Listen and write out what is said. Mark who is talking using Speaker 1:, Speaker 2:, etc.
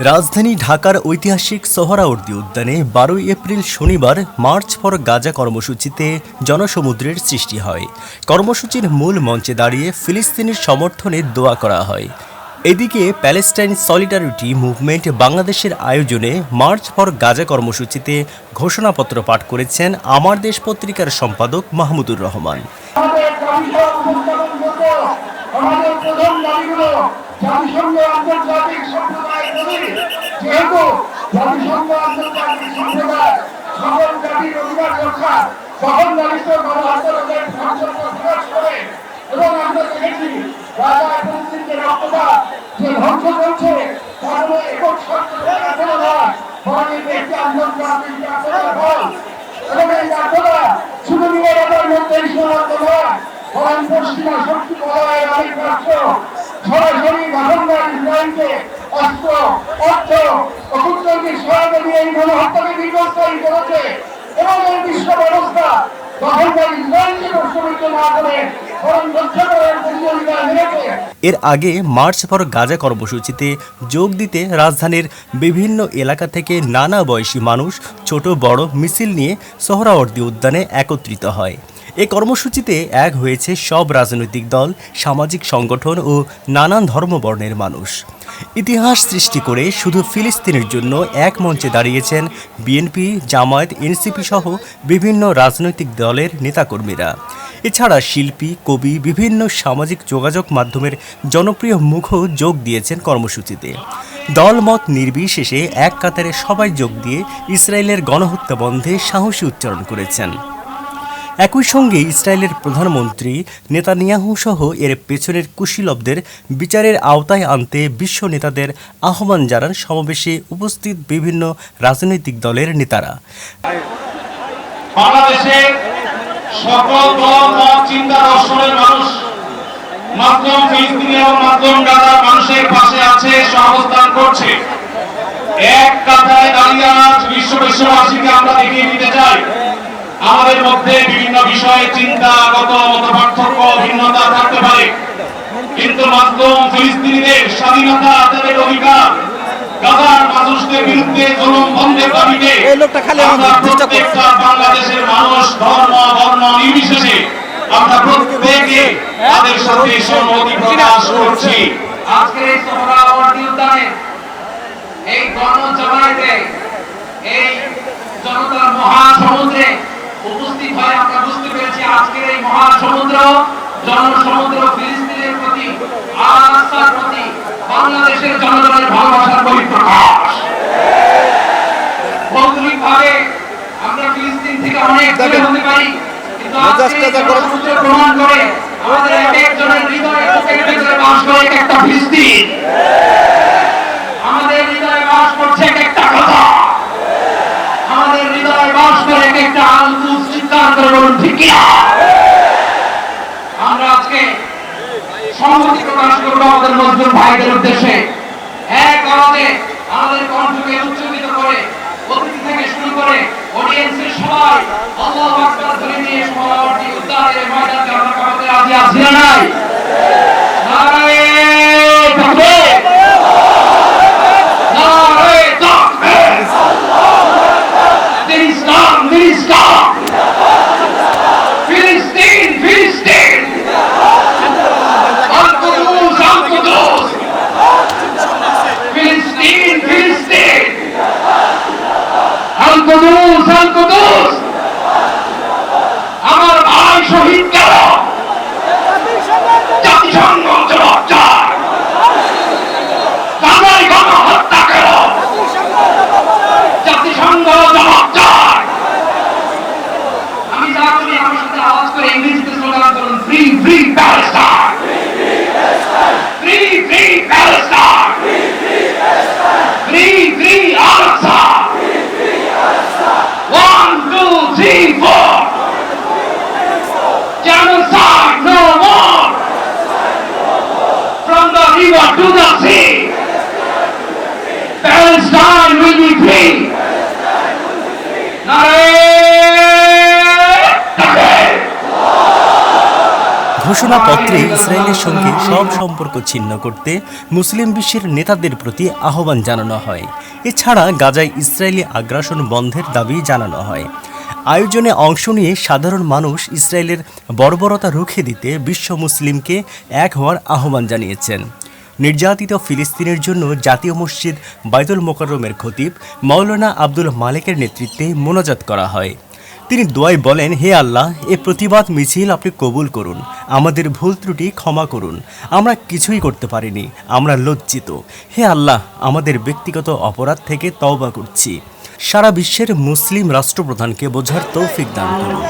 Speaker 1: রাজধানী ঢাকার ঐতিহাসিক সোহরাওয়ার্দী উদ্যানে বারোই এপ্রিল শনিবার মার্চ ফর গাজা কর্মসূচিতে জনসমুদ্রের সৃষ্টি হয়। কর্মসূচির মূল মঞ্চে দাঁড়িয়ে ফিলিস্তিনের সমর্থনে দোয়া করা হয়। এদিকে প্যালেস্টাইন সলিডারিটি মুভমেন্ট বাংলাদেশের আয়োজনে মার্চ ফর গাজা কর্মসূচিতে ঘোষণাপত্র পাঠ করেছেন আমার দেশ পত্রিকার সম্পাদক মাহমুদুর রহমান।
Speaker 2: জাতিসংঘ আন্তর্জাতিক সম্প্রদায় সকল জাতির অধিকার রক্ষা সকল নারীত্ব গণ আন্দোলনের প্রকাশ করে এবং আমরা দেখেছি রাজা ফিলিস্তিনকে রক্তপাত যে ধ্বংস করছে, তার কোনো একক সরকারের নয় বরং এটি একটি আন্তর্জাতিক আন্দোলন ফল। এবং এই যাত্রা শুধু নিরাপত্তার মধ্যে সীমাবদ্ধ নয় বরং পশ্চিমা শক্তি বলয়ের অনেক রাষ্ট্র সরাসরি গঠনদার ইসরায়েলকে অস্ত্র অর্থ সহায়তা দিয়ে এই গণহত্যাকে করেছে। এবং এই বিশ্ব ব্যবস্থা
Speaker 1: এর আগে মার্চ ফর গাজা কর্মসূচিতে যোগ দিতে রাজধানীর বিভিন্ন এলাকা থেকে নানা বয়সী মানুষ ছোট বড় মিছিল নিয়ে সোহরাওয়ার্দী উদ্যানে একত্রিত হয়। এ কর্মসূচিতে এক হয়েছে সব রাজনৈতিক দল, সামাজিক সংগঠন ও নানান ধর্মবর্ণের মানুষ। ইতিহাস সৃষ্টি করে শুধু ফিলিস্তিনের জন্য এক মঞ্চে দাঁড়িয়েছেন বিএনপি, জামায়াত, এনসিপি সহ বিভিন্ন রাজনৈতিক দলের নেতাকর্মীরা। এছাড়া শিল্পী, কবি, বিভিন্ন সামাজিক যোগাযোগ মাধ্যমের জনপ্রিয় মুখও যোগ দিয়েছেন কর্মসূচিতে। দলমত নির্বিশেষে এক কাতারে সবাই যোগ দিয়ে ইসরায়েলের গণহত্যা বন্ধে সাহসী উচ্চারণ করেছেন। একই সঙ্গে ইসরায়েলের প্রধানমন্ত্রী নেতানিয়াহু সহ এর পেছনের কুশীলবদের বিচারের আওতায় আনতে বিশ্ব নেতাদের আহ্বান জানান সমাবেশে উপস্থিত বিভিন্ন রাজনৈতিক দলের নেতারা।
Speaker 3: এক দাঁড়িয়ে আজ বিশ্ব বিশ্ববাসীকে আমরা আমাদের মধ্যে বিভিন্ন বিষয়ে চিন্তাগত মত পার্থক্য ভিন্নতা থাকতে পারে। কিন্তু মাধ্যম ফিলিস্তিনিদের স্বাধীনতা তাদের অধিকার গাজার মানুষদের বিরুদ্ধে জুলুম বন্ধের দাবিতে
Speaker 4: এই লোকটা খালি আমাকে
Speaker 3: আমরা প্রত্যেকটা বাংলাদেশের মানুষ ধর্ম বর্ণ নির্বিশেষে আমরা প্রত্যেকে তাদের সাথে সম্মতি প্রকাশ করছি।
Speaker 5: আজকের সোহরাওয়ার্দী উদ্যানে এই গণজমায়েতে এই জনতার মহাসমুদ্রে উপস্থিত হয়ে আমরা বুঝতে পেরেছি আজকের এই মহাসমুদ্র জনসমুদ্র ফিলিস্তিনের প্রতি আস্থার প্রতি বাংলাদেশের জনগণের ভালোবাসার বহিঃপ্রকাশ ভৌগোলিক ভাবে আমরা ফিলিস্তিন থেকে অনেক দূরে হতে পারি কিন্তু। জনসমুদ্র প্রমাণ করে আমাদের এক একজনের হৃদয়ে বুকের ভেতরে বাস করে একটা ফিলিস্তিন আমাদের হৃদয়ে বাস করছে এক একটা কথা আমাদের হৃদয়ে বাস করে এক একটা আলকুস চিৎকার বলুন ঠিক? আমরা আজকে সম্মতি প্রকাশ করব আমাদের মজদুর ভাইদের উদ্দেশ্যে এক কারণে আমাদের কণ্ঠকে উচ্চকিত করে, অতিথি থেকে শুরু করে অডিয়েন্সের সবাই আল্লাহ আকবার ধরে নিয়ে সমাবর্তী উদ্যানের ময়দানকে আমরা কামাতে রাজি আছি না নাই নারায়ে তাকবীর নারায়ে তাকবীর দিন ইসলাম দিন ইসলাম ফিলিস্তিন ফিলিস্তিন আল-কুদুস আল-কুদুস ফিলিস্তিন ফিলিস্তিন আল-কুদুস আল-কুদুস আমার ভাই শহীদ কেন জাতিসংঘ জবাব চায় গাজায় গণহত্যা কেন জাতিসংঘ জবাব চায় আমি যা বলি আমার সাথে আওয়াজ করে ইংরেজিতে স্লোগান করুন free free Palestine free free Palestine free free আলাক্সা one two from the river to the sea! Palestine will be free! নারে তাকবীর
Speaker 1: ঘোষণাপত্রে ইসরায়েলের সঙ্গে সব সম্পর্ক ছিন্ন করতে মুসলিম বিশ্বের নেতাদের প্রতি আহ্বান জানানো হয়। এছাড়া গাজায় ইসরায়েলি আগ্রাসন বন্ধের দাবি জানানো হয়। আয়োজনে অংশ নিয়ে সাধারণ মানুষ ইসরায়েলের বর্বরতা রুখে দিতে বিশ্ব মুসলিমকে এক হওয়ার আহ্বান জানিয়েছেন। নির্যাতিত ফিলিস্তিনের জন্য জাতীয় মসজিদ বাইতুল মোকাররমের খতিব মাওলানা আব্দুল মালিকের নেতৃত্বে মোনাজাত করা হয়। তিনি দোয়াই বলেন হে আল্লাহ এ প্রতিবাদ মিছিল আপনি কবুল করুন আমাদের ভুল ত্রুটি ক্ষমা করুন আমরা কিছুই করতে পারিনি আমরা লজ্জিত হে আল্লাহ আমাদের ব্যক্তিগত অপরাধ থেকে তওবা করছি সারা বিশ্বের মুসলিম রাষ্ট্রপ্রধানকে বোঝার তৌফিক দান করুন